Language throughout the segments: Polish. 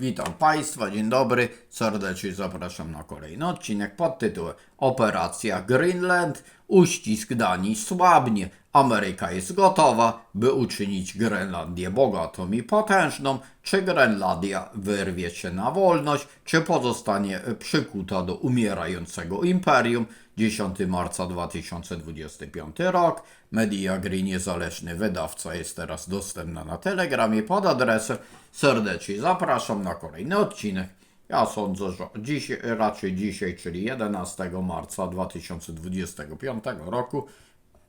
Witam Państwa, dzień dobry. Serdecznie zapraszam na kolejny odcinek pod tytułem Operacja Greenland. Uścisk Danii słabnie. Ameryka jest gotowa, by uczynić Grenlandię bogatą i potężną. Czy Grenlandia wyrwie się na wolność, czy pozostanie przykuta do umierającego imperium? 10 marca 2025 rok. Media niezależny wydawca, jest teraz dostępna na Telegramie pod adresem. Serdecznie zapraszam na kolejny odcinek. Ja sądzę, że dziś, raczej dzisiaj, czyli 11 marca 2025 roku,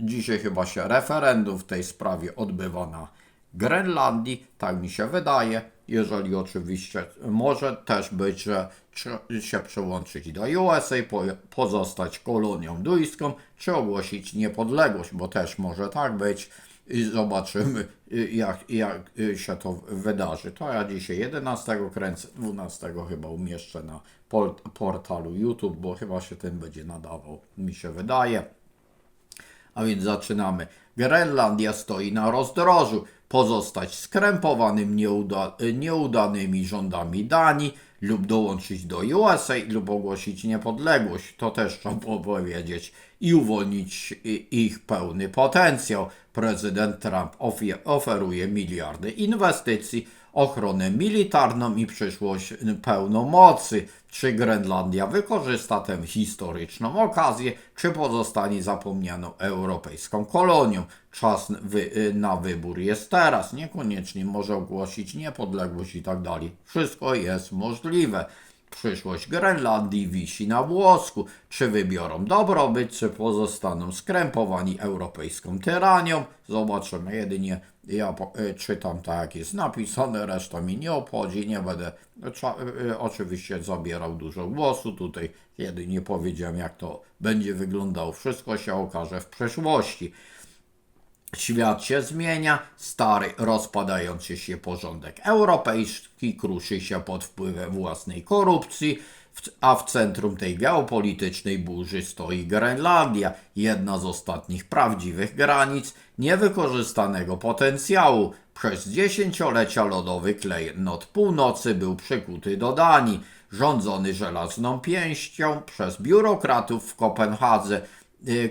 dzisiaj chyba się referendum w tej sprawie odbywa na Grenlandii, tak mi się wydaje. Jeżeli oczywiście może też być, że się przyłączyć do USA, po, pozostać kolonią duńską, czy ogłosić niepodległość, bo też może tak być. I zobaczymy, y, jak, jak y, się to wydarzy. To ja dzisiaj 11 kręcę, 12 chyba umieszczę na portalu YouTube, bo chyba się ten będzie nadawał, mi się wydaje. A więc zaczynamy. Grenlandia stoi na rozdrożu. Pozostać skrępowanym nieuda, nieudanymi rządami Danii lub dołączyć do USA lub ogłosić niepodległość. To też trzeba powiedzieć. I uwolnić ich pełny potencjał. Prezydent Trump oferuje miliardy inwestycji, ochronę militarną i przyszłość pełną mocy. Czy Grenlandia wykorzysta tę historyczną okazję, czy pozostanie zapomnianą europejską kolonią? Czas wy, na wybór jest teraz. Niekoniecznie może ogłosić niepodległość i tak dalej. Wszystko jest możliwe. Przyszłość Grenlandii wisi na włosku. Czy wybiorą dobrobyt, czy pozostaną skrępowani europejską tyranią? Zobaczymy. Jedynie ja y, czytam tak, jak jest napisane, reszta mi nie obchodzi. Nie będę cza, y, oczywiście zabierał dużo głosu. Tutaj jedynie powiedziałem, jak to będzie wyglądało. Wszystko się okaże w przyszłości. Świat się zmienia, stary, rozpadający się porządek europejski kruszy się pod wpływem własnej korupcji, a w centrum tej geopolitycznej burzy stoi Grenlandia, jedna z ostatnich prawdziwych granic niewykorzystanego potencjału. Przez dziesięciolecia lodowy klejnot północy był przykuty do Danii, rządzony żelazną pięścią przez biurokratów w Kopenhadze,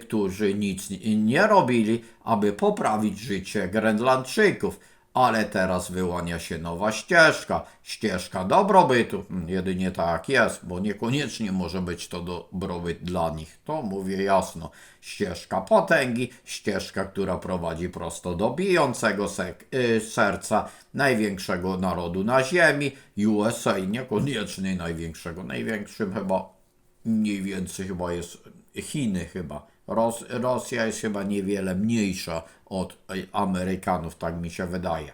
którzy nic nie robili, aby poprawić życie Grenlandczyków. Ale teraz wyłania się nowa ścieżka, ścieżka dobrobytu. Jedynie tak jest, bo niekoniecznie może być to dobrobyt dla nich. To mówię jasno. Ścieżka potęgi, ścieżka, która prowadzi prosto do bijącego sek- y, serca największego narodu na ziemi, USA, niekoniecznie największego. Największym chyba mniej więcej chyba jest Chiny chyba. Ros Rosja jest chyba niewiele mniejsza od e, Amerykanów, tak mi się wydaje.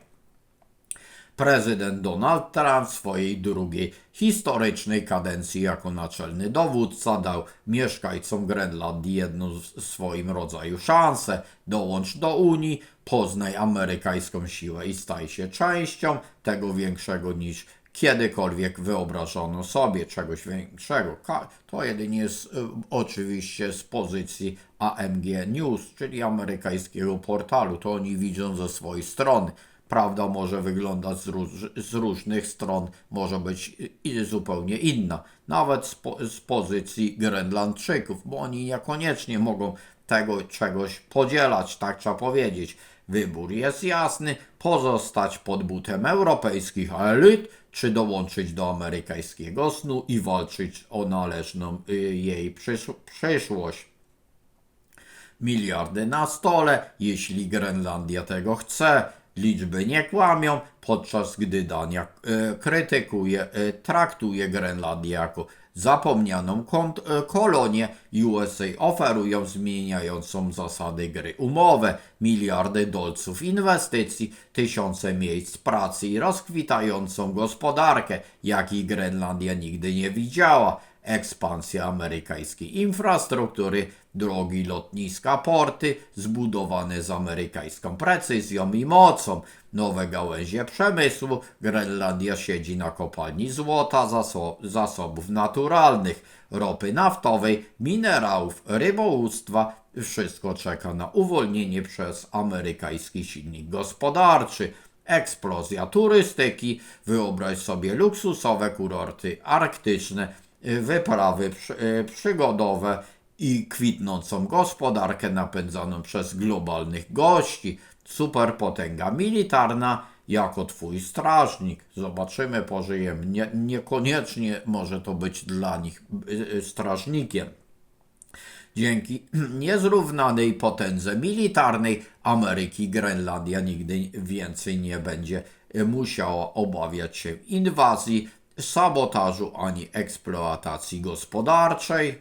Prezydent Donald Trump w swojej drugiej historycznej kadencji jako naczelny dowódca dał mieszkańcom Grenlandii jedną z swoim rodzaju szansę. Dołącz do Unii, poznaj amerykańską siłę i staj się częścią tego większego niż kiedykolwiek wyobrażono sobie czegoś większego. To jedynie z, y, oczywiście z pozycji AMG News, czyli amerykańskiego portalu. To oni widzą ze swojej strony. Prawda może wyglądać z, róż, z różnych stron, może być zupełnie inna. Nawet z, po, z pozycji Grenlandczyków, bo oni niekoniecznie mogą tego czegoś podzielać, tak trzeba powiedzieć. Wybór jest jasny: pozostać pod butem europejskich elit, czy dołączyć do amerykańskiego snu i walczyć o należną y, jej przysz- przyszłość. Miliardy na stole, jeśli Grenlandia tego chce. Liczby nie kłamią, podczas gdy Dania e, krytykuje, e, traktuje Grenlandię jako zapomnianą e, kolonię. USA oferują zmieniającą zasady gry umowę, miliardy dolców inwestycji, tysiące miejsc pracy i rozkwitającą gospodarkę, jakiej Grenlandia nigdy nie widziała ekspansja amerykańskiej infrastruktury, drogi, lotniska, porty, zbudowane z amerykańską precyzją i mocą, nowe gałęzie przemysłu. Grenlandia siedzi na kopalni złota, zaso zasobów naturalnych, ropy naftowej, minerałów, rybołówstwa. Wszystko czeka na uwolnienie przez amerykański silnik gospodarczy. eksplozja turystyki. Wyobraź sobie luksusowe kurorty arktyczne, wyprawy przy, y, przygodowe i kwitnącą gospodarkę napędzaną przez globalnych gości. Superpotęga militarna jako twój strażnik. Zobaczymy, pożyjemy. Nie, niekoniecznie może to być dla nich y, y, strażnikiem. Dzięki niezrównanej potędze militarnej Ameryki Grenlandia nigdy więcej nie będzie musiała obawiać się inwazji, sabotażu ani eksploatacji gospodarczej.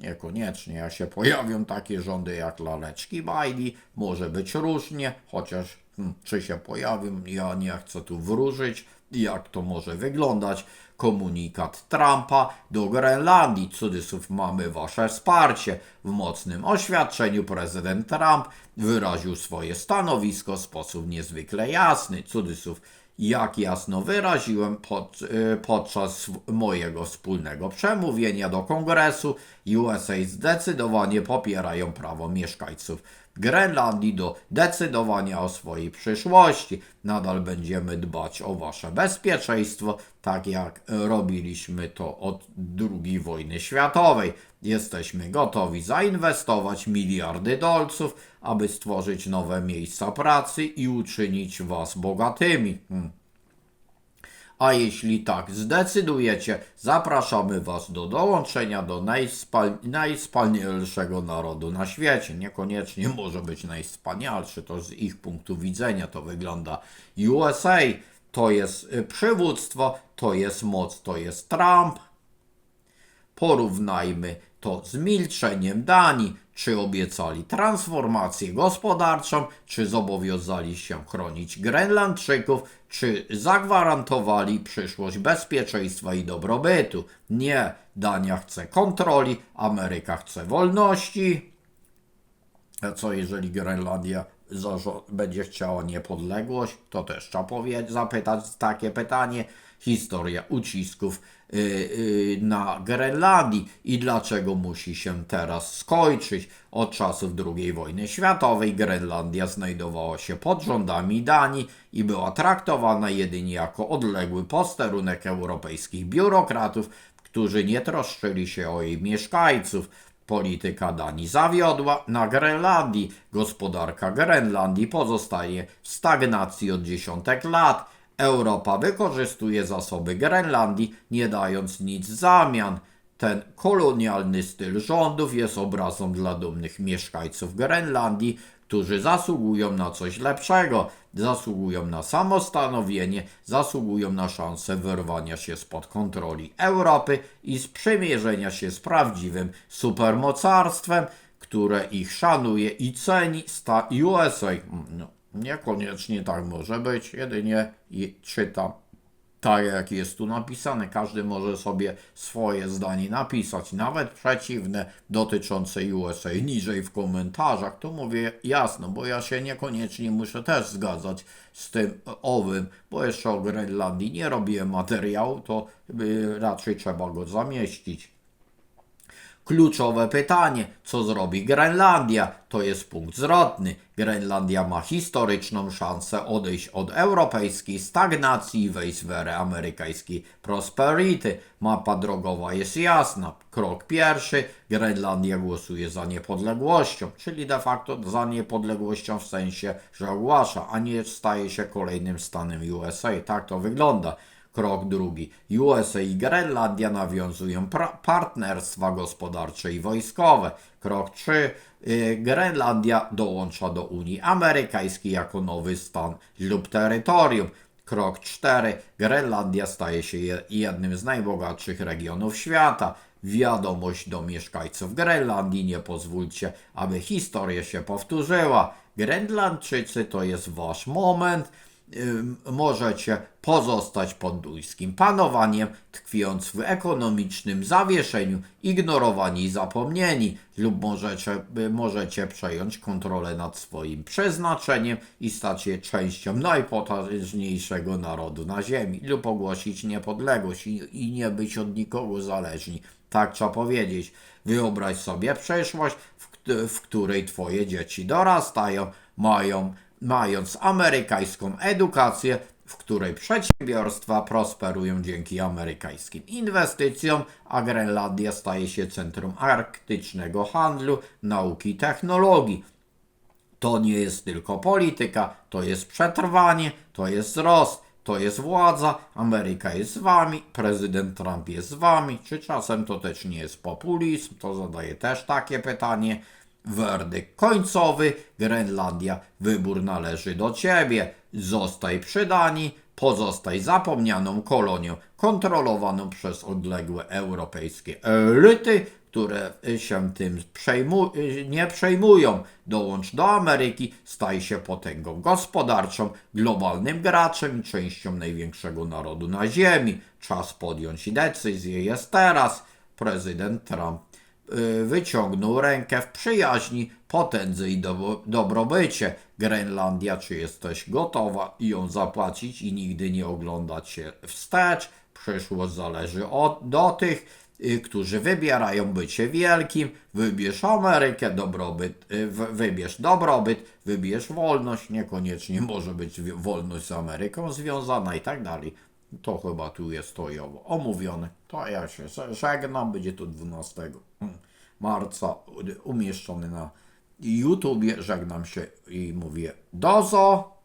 Niekoniecznie, jak się pojawią takie rządy jak laleczki Bajli, może być różnie, chociaż hmm, czy się pojawią, ja nie chcę tu wróżyć, jak to może wyglądać. Komunikat Trumpa do Grenlandii, cudzysłów mamy wasze wsparcie. W mocnym oświadczeniu prezydent Trump wyraził swoje stanowisko w sposób niezwykle jasny, cudzysłów jak jasno wyraziłem pod, y, podczas mojego wspólnego przemówienia do kongresu, USA zdecydowanie popierają prawo mieszkańców Grenlandii do decydowania o swojej przyszłości. Nadal będziemy dbać o wasze bezpieczeństwo, tak jak robiliśmy to od II wojny światowej. Jesteśmy gotowi zainwestować miliardy dolców, aby stworzyć nowe miejsca pracy i uczynić was bogatymi. Hmm. A jeśli tak zdecydujecie, zapraszamy Was do dołączenia do najwspanialszego narodu na świecie. Niekoniecznie może być najwspanialszy, to z ich punktu widzenia to wygląda USA. To jest y, przywództwo, to jest moc, to jest Trump. Porównajmy to z milczeniem Danii. Czy obiecali transformację gospodarczą, czy zobowiązali się chronić Grenlandczyków, czy zagwarantowali przyszłość bezpieczeństwa i dobrobytu. Nie, Dania chce kontroli, Ameryka chce wolności. A co jeżeli Grenlandia będzie chciała niepodległość? To też trzeba zapytać takie pytanie. Historia ucisków yy, yy, na Grenlandii i dlaczego musi się teraz skończyć. Od czasów II wojny światowej Grenlandia znajdowała się pod rządami Danii i była traktowana jedynie jako odległy posterunek europejskich biurokratów, którzy nie troszczyli się o jej mieszkańców. Polityka Danii zawiodła na Grenlandii. Gospodarka Grenlandii pozostaje w stagnacji od dziesiątek lat. Europa wykorzystuje zasoby Grenlandii, nie dając nic w zamian. Ten kolonialny styl rządów jest obrazą dla dumnych mieszkańców Grenlandii, którzy zasługują na coś lepszego, zasługują na samostanowienie, zasługują na szansę wyrwania się spod kontroli Europy i sprzymierzenia się z prawdziwym supermocarstwem, które ich szanuje i ceni sta USA. No, niekoniecznie tak może być, jedynie czytam tak jak jest tu napisane, każdy może sobie swoje zdanie napisać, nawet przeciwne dotyczące USA niżej w komentarzach. To mówię jasno, bo ja się niekoniecznie muszę też zgadzać z tym owym, bo jeszcze o Grenlandii nie robiłem materiału, to y, raczej trzeba go zamieścić. Kluczowe pytanie, co zrobi Grenlandia? To jest punkt zwrotny. Grenlandia ma historyczną szansę odejść od europejskiej stagnacji i wejść w erę amerykańskiej prosperity. Mapa drogowa jest jasna. Krok pierwszy, Grenlandia głosuje za niepodległością, czyli de facto za niepodległością w sensie, że ogłasza, a nie staje się kolejnym stanem USA. Tak to wygląda. Krok drugi. USA i Grenlandia nawiązują partnerstwa gospodarcze i wojskowe. Krok trzy. Y, Grenlandia dołącza do Unii Amerykańskiej jako nowy stan lub terytorium. Krok 4. Grenlandia staje się jednym z najbogatszych regionów świata. Wiadomość do mieszkańców Grenlandii: nie pozwólcie, aby historia się powtórzyła. Grenlandczycy to jest wasz moment możecie pozostać pod duńskim panowaniem, tkwiąc w ekonomicznym zawieszeniu, ignorowani i zapomnieni, lub możecie, możecie przejąć kontrolę nad swoim przeznaczeniem i stać się częścią najpotężniejszego narodu na ziemi, lub ogłosić niepodległość i, i nie być od nikogo zależni. Tak trzeba powiedzieć. Wyobraź sobie przyszłość, w, w której twoje dzieci dorastają, mają mając amerykańską edukację, w której przedsiębiorstwa prosperują dzięki amerykańskim inwestycjom, a Grenlandia staje się centrum arktycznego handlu, nauki i technologii. To nie jest tylko polityka, to jest przetrwanie, to jest wzrost, to jest władza. Ameryka jest z wami, prezydent Trump jest z wami. Czy czasem to też nie jest populizm? To zadaję też takie pytanie. Werdykt końcowy: Grenlandia, wybór należy do ciebie. Zostaj przy Danii, pozostaj zapomnianą kolonią kontrolowaną przez odległe europejskie elity, które się tym nie przejmują. Dołącz do Ameryki, staj się potęgą gospodarczą, globalnym graczem i częścią największego narodu na Ziemi. Czas podjąć decyzję jest teraz. Prezydent Trump wyciągnął rękę w przyjaźni, potędze i do, dobrobycie. Grenlandia, czy jesteś gotowa ją zapłacić i nigdy nie oglądać się wstecz? Przyszłość zależy od, do tych, y, którzy wybierają bycie wielkim. Wybierz Amerykę, dobrobyt, y, wybierz dobrobyt, wybierz wolność. Niekoniecznie może być wolność z Ameryką związana i tak dalej. To chyba tu jest tojowo omówione. To ja się że- żegnam. Będzie to 12 marca umieszczony na YouTubie. Żegnam się i mówię dozo.